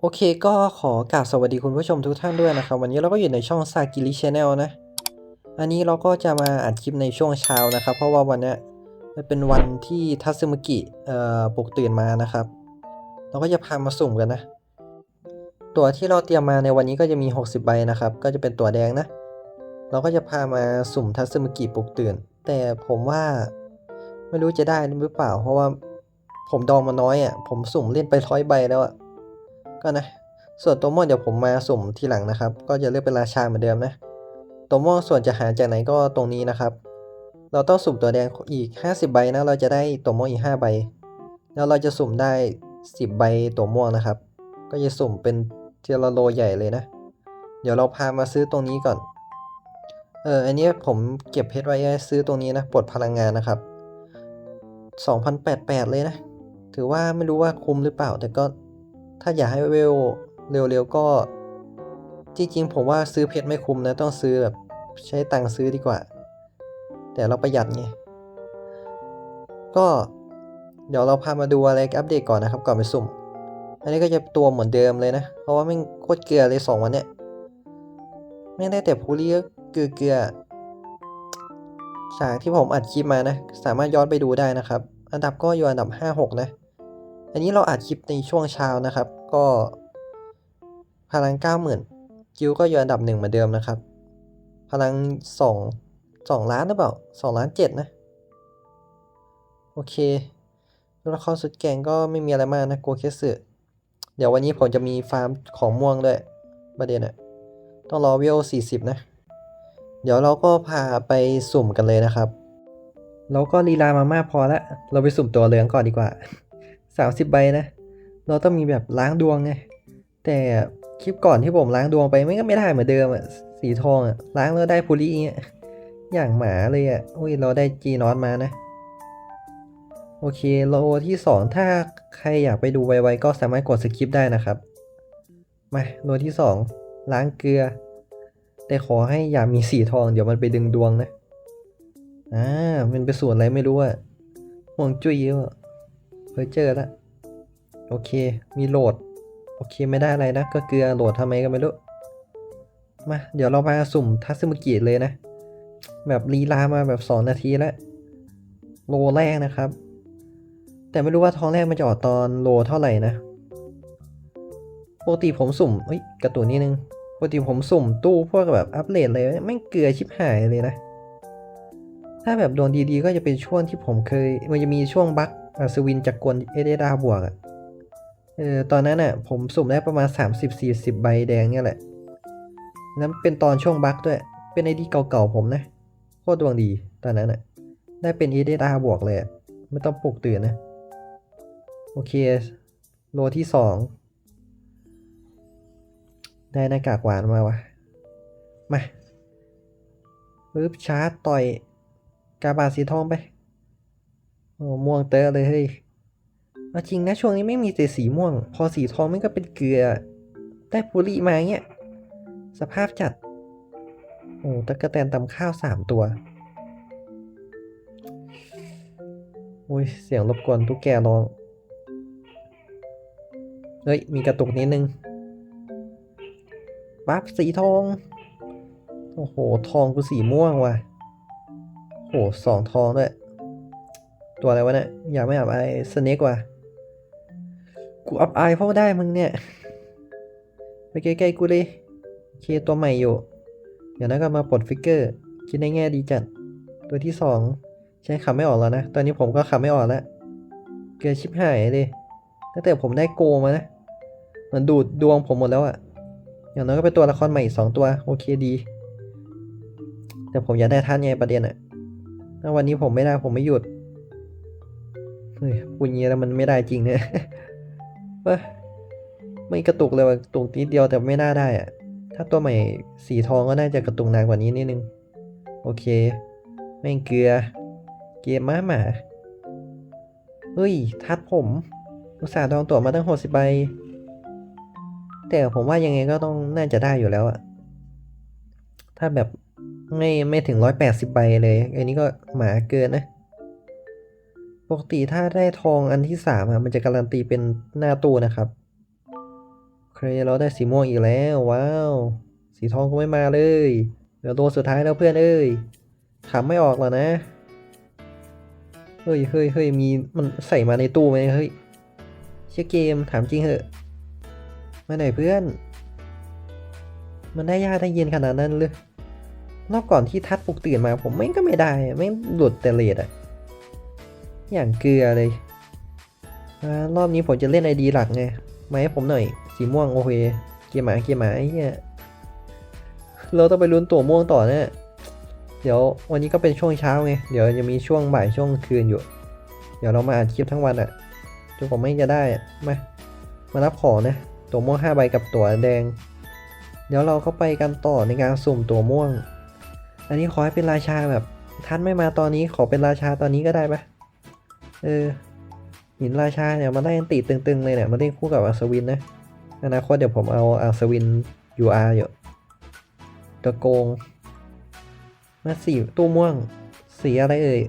โอเคก็ขอกราบสวัสดีคุณผู้ชมทุกท่านด้วยนะครับ วันนี้เราก็อยู่ในช่องซากิริชแนลนะ อันนี้เราก็จะมาอัดคลิปในช่วงเช้านะครับ เพราะว่าวันนี้มันเป็นวันที่ทัซึมุกิเอ่อปลุกตื่นมานะครับ เราก็จะพามาสุ่มกันนะ ตัวที่เราเตรียมมาในวันนี้ก็จะมี 60 ใบนะครับ ก็จะเป็นตัวแดงนะ เราก็จะพามาสุ่มทัซึมุกิปลุกตื่น แต่ผมว่าไม่รู้จะได้หรือเปล่า เพราะว่าผมดองมาน้อยอะผมสุ่มเล่นไปร้อยใบแล้วอะ ก็นะ ส่วนตัวม่วงเดี๋ยวผมมาสุ่มทีหลังนะครับ ก็จะเลือกเป็นราชาเหมือนเดิมนะ ตัวม่วงส่วนจะหาจากไหนก็ตรงนี้นะครับ เราต้องสุ่มตัวแดงอีก 50 ใบนะ เราจะได้ตัวม่วงอีก 5 ใบ แล้วเราจะสุ่มได้ 10 ใบตัวม่วงนะครับ ก็จะสุ่มเป็นเทละโลใหญ่เลยนะ เดี๋ยวเราพามาซื้อตรงนี้ก่อน เออ อันนี้ผมเก็บเพชรไว้ซื้อตรงนี้นะ ปลดพลังงานนะครับ 2,088 เลยนะ ถือว่าไม่รู้ว่าคุ้มหรือเปล่า แต่ก็ ถ้าอยากให้เวลเร็วๆก็ จริงๆผมว่าซื้อเพชรไม่คุ้มนะ ต้องซื้อแบบใช้ตังค์ซื้อดีกว่า แต่เราประหยัดไง ก็เดี๋ยวเราพามาดูอะไรอัปเดตก่อนนะครับ ก่อนไปสุ่ม อันนี้ก็จะตัวเหมือนเดิมเลยนะ เพราะว่าไม่โคตรเกลือเลยสองวันเนี้ยไม่ได้แต่พูลี่ก็เกลือเกลือฉากที่ผมอัดคลิปมานะ สามารถย้อนไปดูได้นะครับ อันดับก็อยู่อันดับ 5-6 นะ อันนี้เราอัดคลิปในช่วงเช้านะครับ ก็พลัง90,000กิวก็อยู่อันดับหนึ่งเหมือนเดิมนะครับ พลัง2 2ล้านหรือเปล่า2ล้าน7นะ โอเคตัวละครสุดแก่งก็ไม่มีอะไรมากนะโกเคสึเดี๋ยววันนี้ผมจะมีฟาร์มของม่วงด้วยประเด็นอะต้องรอเวล40 นะ เดี๋ยวเราก็พาไปสุ่มกันเลยนะครับเราก็ลีลามามากพอแล้วเราไปสุ่มตัวเหลืองก่อนดีกว่า 30 ใบนะ เราต้องมีแบบล้างดวงไง แต่คลิปก่อนที่ผมล้างดวงไปไม่ก็ไม่ได้เหมือนเดิมอะสีทองอะล้างแล้วได้พูลีเงี้ย อย่างหมาเลยอะอุ้ยเราได้จีนอสมานะ โอเคโลที่ 2 ถ้าใครอยากไปดูไวๆก็สามารถกดสคิปได้นะครับ มาโลที่ 2 ล้างเกลือ แต่ขอให้อย่ามีสีทอง เดี๋ยวมันไปดึงดวงนะ อ่า มันไปส่วนอะไรไม่รู้อะห่วงจุ้ยเยอะ เพอเจอละโอเค มีโหลด โอเคไม่ได้อะไรนะ ก็เกลือโหลดทำไมก็ไม่รู้ มา เดี๋ยวเรามาสุ่มทัศมุกิเลยนะ แบบลีลามาแบบ2นาทีแล้ว โลแรกนะครับ แต่ไม่รู้ว่าทองแรกมันจะออกตอนโลเท่าไหร่นะปกติผมสุ่มเฮ้ยกระตุนนิดนึงปกติผมสุ่มตู้พวกแบบอัปเดตเลยไม่เกลือชิบหายเลยนะ ถ้าแบบดวงดีๆ ก็จะเป็นช่วงที่ผมเคย มันจะมีช่วงบัค อัศวินจากกลเอเดดาบวกอะเออตอนนั้นอะผมสุ่มได้ประมาณ 30-40 ใบแดงเนี่ยแหละแล้วเป็นตอนช่วงบัคด้วย เป็นไอดีเก่าๆผมนะ โคตรดวงดีตอนนั้นอะได้เป็นเอเดดาบวกเลยอะไม่ต้องปลุกตื่นนะ โอเค โลที่สองได้หน้ากากหวานมาวะมาปึ๊บชาร์จต่อยกาบาสีทองไป โอ้ม่วงเตอะเลยเฮ้ยเอาจริงนะช่วงนี้ไม่มีแต่สีม่วง พอสีทองมันก็เป็นเกลือ ได้ปุริมาเงี้ย สภาพจัด โอ้ตะกะแตนตำข้าวสามตัว โอ้ย เสียงรบกวนทุกแกร้อง เฮ้ย มีกระตุกนิดนึงปั๊บสีทอง โอ้โห ทองกูสีม่วงว่ะโหสองทองด้วย ตัวอะไรวะเนี่ยอยากไม่อับไอสเนกว่ะกูอับไอเพราะว่ได้มึงเนี่ยไปใกล้ๆกูเลยเคตัวใหม่อยู่ เดี๋ยวนั้นก็มาปลดฟิกเกอร์คิดในแง่ดีจัด ตัวที่สองใช้คำไม่ออกแล้วนะ ตอนนี้ผมก็คำไม่ออกแล้ว เกลือชิบหายเลยตั้งแต่ผมได้โกมานะมันดูดดวงผมหมดแล้วอะอย่างน้อยก็เป็นตัวละครใหม่อีกสองตัว โอเคดี แต่ผมอยากได้ท่านไงประเด็นอะถ้าวันนี้ผมไม่ได้ผมไม่หยุด เฮ้ยพูดอย่างนี้แล้วมันไม่ได้จริงเนี่ยเว้ยไม่กระตุกเลยว่ะกระตุกนิดเดียวแต่ไม่น่าได้อะถ้าตัวใหม่สีทองก็น่าจะกระตุกนานกว่านี้นิดนึง โอเคแม่งเกลือ เกมม้าหมา เฮ้ย ทัดผม อุตส่าห์ดองตั๋วมาตั้งหกสิบใบ แต่ผมว่ายังไงก็ต้องน่าจะได้อยู่แล้วอะถ้าแบบไม่ไม่ถึงร้อยแปดสิบใบเลย อันนี้ก็หมาเกินนะ ปกติถ้าได้ทองอันที่สามอะมันจะการันตีเป็นหน้าตู้นะครับเครเราได้สีม่วงอีกแล้วว้าว สีทองก็ไม่มาเลยเดี๋ยวตัวสุดท้ายแล้วเพื่อนเอ้ยขำไม่ออกหรอนะเฮ้ยเฮ้ยเฮ้ยมีมันใส่มาในตู้ไหมเฮ้ยเชื่อเกมถามจริงเหอะมาไหนเพื่อน มันได้ยากได้เย็นขนาดนั้นเลยรอบก่อนที่ทัดปลุกตื่นมา ผมไม่งก็ไม่ได้อะไม่งหลุดแต่เลดอะ อย่างเกลือเลยอรอบนี้ผมจะเล่นไอดีหลักไงมาให้ผมหน่อย สีม่วงโอเค เกียร์หมาเกียร์หมาเหี้ยเราต้องไปลุ้นตัวม่วงต่อเนี่ยเดี๋ยววันนี้ก็เป็นช่วงเช้าไง เดี๋ยวจะมีช่วงบ่ายช่วงคืนอยู่ เดี๋ยวเรามาอ่านคลิปทั้งวันอะ่ะจนผมไม่จะได้อะมามารับของนะ ตัวม่วง5ใบกับตัวแดง เดี๋ยวเราก็ไปกันต่อในการสุ่มตัวม่วง อันนี้ขอให้เป็นราชาแบบท่านไม่มาตอนนี้ขอเป็นราชาตอนนี้ก็ได้ปะ เออหินราชาเนี่ยมันได้อันติตึงๆเลยเนี่ยมันเล่นคู่กับอัศวินนะอนาคตเดี๋ยวผมเอาอัศวิน UR อาร์อยู่ตะโกง มาสีตู้ม่วง สีอะไรเอ่ย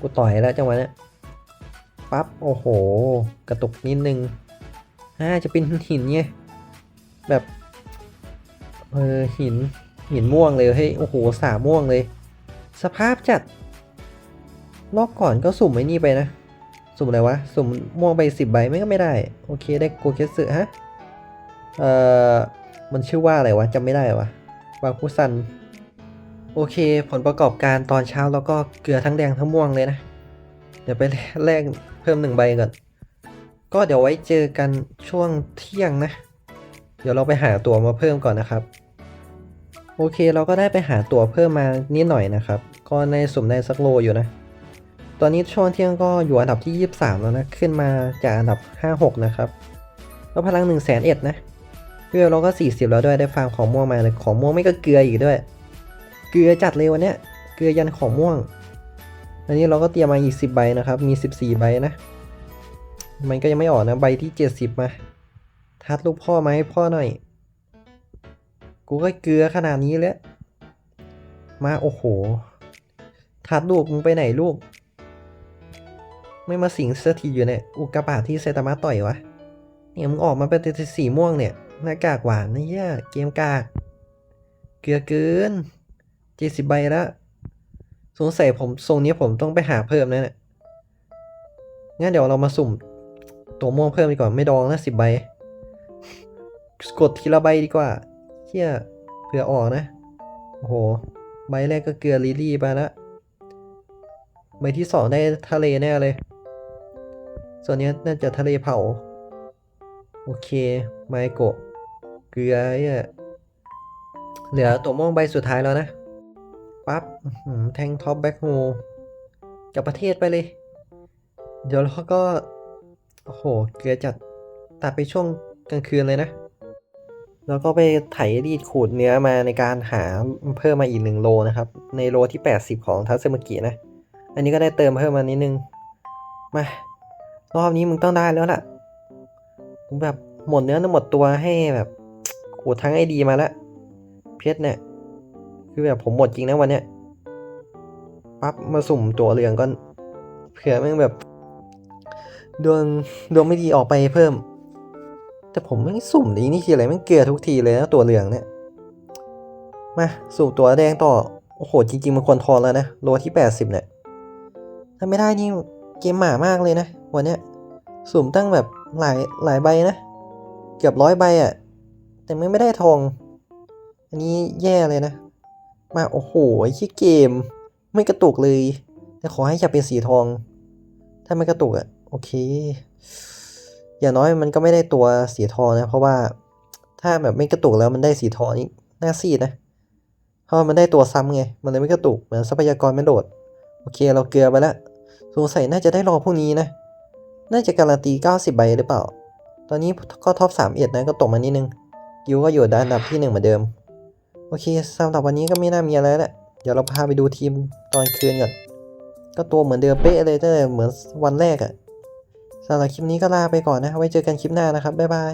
กูต่อยแล้วจังหวะเนี้ยปั๊บ โอ้โห กระตุกนิดนึงอ่าจะเป็นหินไงแบบ เออหินหินม่วงเลยเฮ้ยโอ้โหสาม่วงเลย สภาพจัด รอบก่อนก็สุ่มไอ้นี่ไปนะ สุ่มอะไรวะ สุ่มม่วงไปสิบใบไม่ก็ไม่ได้ โอเคได้โกเคสึฮะ เอ่อ มันชื่อว่าอะไรวะจำไม่ได้วะวาคุซัน โอเค ผลประกอบการตอนเช้าแล้วก็เกลือทั้งแดงทั้งม่วงเลยนะ เดี๋ยวไปแลกเพิ่มหนึ่งใบก่อน ก็เดี๋ยวไว้เจอกันช่วงเที่ยงนะ เดี๋ยวเราไปหาตั๋วมาเพิ่มก่อนนะครับโอเคเราก็ได้ไปหาตั๋วเพิ่มมานิดหน่อยนะครับ ก็ในสุ่มได้สักโลอยู่นะ ตอนนี้ช่วงเที่ยงก็อยู่อันดับที่ 23 แล้วนะ ขึ้นมาจากอันดับ 56 นะครับ แล้วพลัง1 0 0 0 0แสนเอ็ดนะเพื่อเราก็ 40 แล้วด้วยได้ฟาร์มของม่วงมาเลยของม่วงไม่ก็เกลืออีกด้วย เกลือจัดเลยวันเนี้ย เกลือยันของม่วง อันนี้เราก็เตรียมมาอีก 10 ใบนะครับ มี 14 ใบนะ มันก็ยังไม่ออกนะ ใบที่ 70 มา ทัดลูกพ่อมาให้พ่อหน่อย กูก็เกลือขนาดนี้แล้ว มาโอ้โห ทัดลูกมึงไปไหนลูก ไม่มาสิงสถีอยู่เนี่ยอุกกาบาตที่ไซตามะต่อยวะ เนี่ยมึงออกมาเป็นสีม่วงเนี่ยหน้ากากหวานนะเหี้ยเกมกากเกลือเกินเจ็ดสิบใบล้วสงสัยผมทรงนี้ผมต้องไปหาเพิ่มนะเนี่ยงั้นเดี๋ยวเรามาสุ่ม ตัวม่วงเพิ่มดีกว่าไม่ดองนะสิบใบ กดทีละใบดีกว่าเชี่ยเผื่อออกนะ โอ้โห ใบแรกก็เกลือลิลี่ไปล้วใบที่สองได้ทะเลแน่เลย ส่วนนี้น่าจะทะเลเผา โอเค ไมโกะเกลือเนี่ยเหลือตัวม่วงใบสุดท้ายแล้วนะ ปั๊บแทงท็อปแบ็คโฮกับประเทศไปเลย เดี๋ยวเราก็โอ้โห เกลือจัดตัดไปช่วงกลางคืนเลยนะ แล้วก็ไปไถรีดขูดเนื้อมาในการหาเพิ่มมาอีกหนึ่งโลนะครับ ในโลที่ 80 ของทัศเซมกินะ อันนี้ก็ได้เติมเพิ่มมานิดนึง มา รอบนี้มึงต้องได้แล้วล่ะมึงแบบหมดเนื้อหมดตัวให้แบบขูดทั้งไอดีมาแล้วเพชรเนี่ย คือแบบผมหมดจริงนะวันเนี้ยปั๊บมาสุ่มตัวเหลืองก่อนเผื่อแม่งแบบ ดวงดวงไม่ดีออกไปเพิ่ม แต่ผมไม่สุ่มนี้นี่ทีออะไรแม่งเกลือทุกทีเลยนะตัวเหลืองเนี่ยมาสุ่มตัวแดงต่อ โอ้โหจริงๆมันควรทอนแล้วนะโลที่80เนี่ยถ้าไม่ได้นี่ เกมหมามากเลยนะ วันเนี้ยสุ่มตั้งแบบหลายหลายใบนะ เกือบร้อยใบอะ่ะ แต่ไม่ไม่ได้ทอง อันนี้แย่เลยนะ มาโอ้โหชี้เกม ไม่กระตุกเลย แต่ขอให้อย่าเป็นสีทอง ถ้าไม่กระตุกอะ่ะโอเค อย่างน้อยมันก็ไม่ได้ตัวสีทองนะ เพราะว่าถ้าแบบไม่กระตุกแล้วมันได้สีทองนี่น่าซีดนะเพราะมันได้ตัวซ้ำไง มันเลยไม่กระตุกเหมือนทรัพยากรไม่โดด โอเคเราเกลือไปแล้ว สงสัยน่าจะได้รอพวกนี้นะ น่าจะการันตี 90 ใบหรือเปล่า ตอนนี้ก็ท็อป3เอ็ดนะก็ตกมานิดนึงกิวก็อยู่ด้านอันดับที่1เหมือนเดิม โอเคสำหรับวันนี้ก็ไม่น่ามีอะไรแล้วแหละเดี๋ยวเราพาไปดูทีมตอนคืนก่อน ก็ตัวเหมือนเดิมเป๊ะเลยตั้งแต่เหมือนวันแรกอะสำหรับคลิปนี้ก็ลาไปก่อนนะ ไว้เจอกันคลิปหน้านะครับ บ๊ายบาย